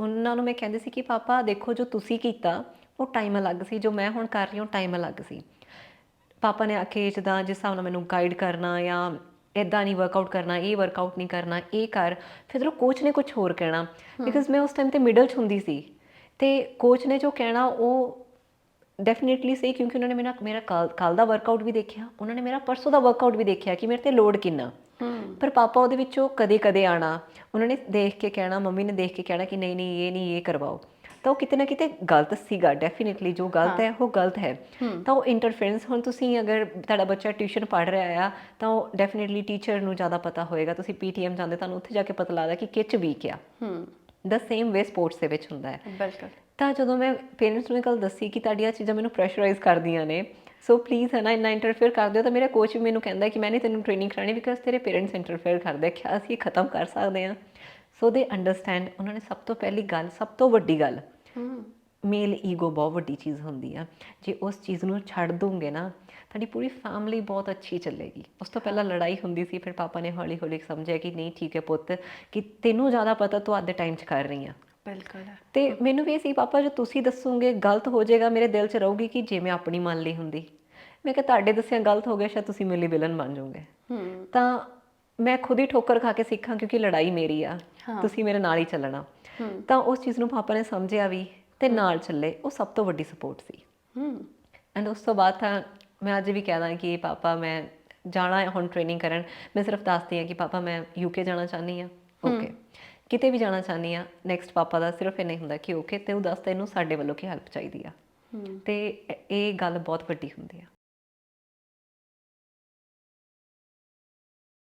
ਉਹਨਾਂ ਨੂੰ ਮੈਂ ਕਹਿੰਦੀ ਸੀ ਕਿ ਪਾਪਾ ਦੇਖੋ ਜੋ ਤੁਸੀਂ ਕੀਤਾ ਉਹ ਟਾਈਮ ਅਲੱਗ ਸੀ ਜੋ ਮੈਂ ਹੁਣ ਕਰ ਰਹੀ ਹਾਂ ਟਾਈਮ ਅਲੱਗ ਸੀ। ਪਾਪਾ ਨੇ ਆ ਕੇ ਜਿੱਦਾਂ ਜਿਸ ਹਿਸਾਬ ਨਾਲ ਮੈਨੂੰ ਗਾਈਡ ਕਰਨਾ ਜਾਂ ਇਦਾਂ ਨਹੀਂ ਵਰਕਆਊਟ ਕਰਨਾ ਇਹ ਵਰਕਆਊਟ ਨਹੀਂ ਕਰਨਾ ਇਹ ਕਰ ਫਿਰ ਜਦੋਂ ਕੋਚ ਨੇ ਕੁਝ ਹੋਰ ਕਹਿਣਾ। ਬਿਕਾਜ਼ ਮੈਂ ਉਸ ਟਾਈਮ ਤੇ ਮਿਡਲ 'ਚ ਹੁੰਦੀ ਸੀ ਤੇ ਕੋਚ ਨੇ ਜੋ ਕਹਿਣਾ ਉਹ ਡੈਫੀਨਿਟਲੀ ਸਹੀ ਕਿਉਂਕਿ ਉਹਨਾਂ ਨੇ ਮੇਰਾ ਮੇਰਾ ਕੱਲ ਦਾ ਵਰਕਆਊਟ ਵੀ ਦੇਖਿਆ ਉਹਨਾਂ ਨੇ ਮੇਰਾ ਪਰਸੋਂ ਦਾ ਵਰਕਆਊਟ ਵੀ ਦੇਖਿਆ ਕਿ ਮੇਰੇ ਤੇ ਲੋਡ ਕਿੰਨਾ। ਪਰ ਪਾਪਾ ਉਹਦੇ ਵਿੱਚੋਂ ਕਦੇ-ਕਦੇ ਆਣਾ ਉਹਨਾਂ ਨੇ ਦੇਖ ਕੇ ਕਹਿਣਾ ਮੰਮੀ ਨੇ ਦੇਖ ਕੇ ਕਹਿਣਾ ਕਿ ਨਹੀਂ ਨਹੀਂ ਇਹ ਨਹੀਂ ਇਹ ਕਰਵਾਓ। ਤਾਂ ਉਹ ਕਿਤੇ ਨਾ ਕਿਤੇ ਗਲਤ ਸੀਗਾ ਡੈਫੀਨਿਟਲੀ ਜੋ ਗਲਤ ਹੈ ਉਹ ਗਲਤ ਹੈ। ਤਾਂ ਉਹ ਇੰਟਰਫੇਰੈਂਸ ਹੁਣ ਤੁਸੀਂ ਅਗਰ ਤੁਹਾਡਾ ਬੱਚਾ ਟਿਊਸ਼ਨ ਪੜ੍ਹ ਰਿਹਾ ਆ ਤਾਂ ਉਹ ਡੈਫੀਨਿਟਲੀ ਟੀਚਰ ਨੂੰ ਜ਼ਿਆਦਾ ਪਤਾ ਹੋਏਗਾ ਤੁਸੀਂ ਪੀਟੀਐਮ ਜਾਂਦੇ ਤੁਹਾਨੂੰ ਉੱਥੇ ਜਾ ਕੇ ਪਤਾ ਲੱਗਦਾ ਕਿ ਕਿੱਚ ਵੀਕ ਆ। ਹੂੰ। ਦਾ ਸੇਮ ਵੇ ਸਪੋਰਟਸ ਦੇ ਵਿੱਚ ਹੁੰਦਾ ਹੈ। ਬਿਲਕੁਲ। ਤਾਂ ਜਦੋਂ ਮੈਂ ਪੇਰੈਂਟਸ ਨੂੰ ਇਹ ਗੱਲ ਦੱਸੀ ਕਿ ਤੁਹਾਡੀਆਂ ਚੀਜ਼ਾਂ ਮੈਨੂੰ ਪ੍ਰੈਸ਼ਰਾਈਜ਼ ਕਰਦੀਆਂ ਨੇ ਸੋ ਪਲੀਜ਼ ਹੈ ਨਾ ਇੰਨਾ ਇੰਟਰਫੇਅਰ ਕਰ ਦਿਓ। ਤਾਂ ਮੇਰਾ ਕੋਚ ਵੀ ਮੈਨੂੰ ਕਹਿੰਦਾ ਕਿ ਮੈਂ ਨਹੀਂ ਤੈਨੂੰ ਟ੍ਰੇਨਿੰਗ ਕਰਾਣੀ ਬਿਕਾਜ਼ ਤੇਰੇ ਪੇਰੈਂਟਸ ਇੰਟਰਫੇਅਰ ਕਰਦੇ ਆ ਕਿ ਅਸੀਂ ਖਤਮ ਕਰ ਸਕਦੇ ਹਾਂ। ਸੋ ਦੇ ਅੰਡਰਸਟੈਂਡ ਉਹਨਾਂ ਨੇ ਸਭ ਤੋਂ ਪਹਿਲੀ ਗੱਲ ਸਭ ਤੋਂ ਵੱਡੀ ਗੱਲ ਮੇਲ ਈਗੋ ਬਹੁਤ ਵੱਡੀ ਚੀਜ਼ ਹੁੰਦੀ ਆ। ਜੇ ਉਸ ਚੀਜ਼ ਨੂੰ ਛੱਡ ਦੋਗੇ ਨਾ ਤੁਹਾਡੀ ਪੂਰੀ ਫੈਮਿਲੀ ਬਹੁਤ ਅੱਛੀ ਚੱਲੇਗੀ। ਉਸ ਤੋਂ ਪਹਿਲਾਂ ਲੜਾਈ ਹੁੰਦੀ ਸੀ ਫਿਰ ਪਾਪਾ ਨੇ ਹੌਲੀ ਹੌਲੀ ਸਮਝਿਆ ਕਿ ਨਹੀਂ ਠੀਕ ਹੈ ਪੁੱਤ ਕਿ ਤੈਨੂੰ ਜ਼ਿਆਦਾ ਪਤਾ ਤੂੰ ਅੱਜ ਦੇ ਟਾਈਮ 'ਚ ਕਰ ਰਹੀ ਆ। ਬਿਲਕੁਲ ਤੇ ਮੈਨੂੰ ਵੀ ਸੀ ਪਾਪਾ ਜੋ ਤੁਸੀਂ ਦੱਸੋਗੇ ਗਲਤ ਹੋ ਜਾਏਗਾ ਮੇਰੇ ਦਿਲ 'ਚ ਰਹੂਗੀ ਕਿ ਜੇ ਮੈਂ ਆਪਣੀ ਮੰਨ ਲਈ ਹੁੰਦੀ। ਮੈਂ ਕਿਹਾ ਤੁਹਾਡੇ ਦੱਸਿਆ ਗਲਤ ਹੋ ਗਿਆ ਸ਼ਾਇਦ ਤੁਸੀਂ ਮੇਰੀ ਵਿਲਨ ਬਣ ਜਾਓਗੇ। ਤਾਂ ਮੈਂ ਖੁਦ ਹੀ ਠੋਕਰ ਖਾ ਕੇ ਸਿੱਖਾਂ ਕਿਉਂਕਿ ਲੜਾਈ ਮੇਰੀ ਆ। ਤੁਸੀਂ ਮੇਰੇ ਨਾਲ ਹੀ ਚੱਲਣਾ। ਤਾਂ ਉਸ ਚੀਜ਼ ਨੂੰ ਪਾਪਾ ਨੇ ਸਮਝਿਆ ਵੀ ਤੇ ਨਾਲ ਚੱਲੇ ਉਹ ਸਭ ਤੋਂ ਵੱਡੀ ਸਪੋਰਟ ਸੀ। ਹੂੰ। ਐਂਡ ਉਸ ਤੋਂ ਬਾਅਦ ਤਾਂ ਮੈਂ ਅੱਜ ਵੀ ਕਹਿਦਾ ਕਿ ਪਾਪਾ ਮੈਂ ਜਾਣਾ ਹੈ ਹੁਣ ਟ੍ਰੇਨਿੰਗ ਕਰਨ। ਮੈਂ ਸਿਰਫ ਦੱਸਦੀ ਹਾਂ ਕਿ ਪਾਪਾ ਮੈਂ ਯੂਕੇ ਜਾਣਾ ਚਾਹਨੀ ਆ ਓਕੇ ਕਿਤੇ ਵੀ ਜਾਣਾ ਚਾਹਨੀ ਆ ਨੈਕਸਟ ਪਾਪਾ ਦਾ ਸਿਰਫ ਇਹ ਨਹੀਂ ਹੁੰਦਾ ਕਿ ਓਕੇ ਤੇ ਉਹ ਦੱਸ ਤੈਨੂੰ ਸਾਡੇ ਵੱਲੋਂ ਕੀ ਹੈਲਪ ਚਾਹੀਦੀ ਆ। ਤੇ ਇਹ ਗੱਲ ਬਹੁਤ ਵੱਡੀ ਹੁੰਦੀ ਆ।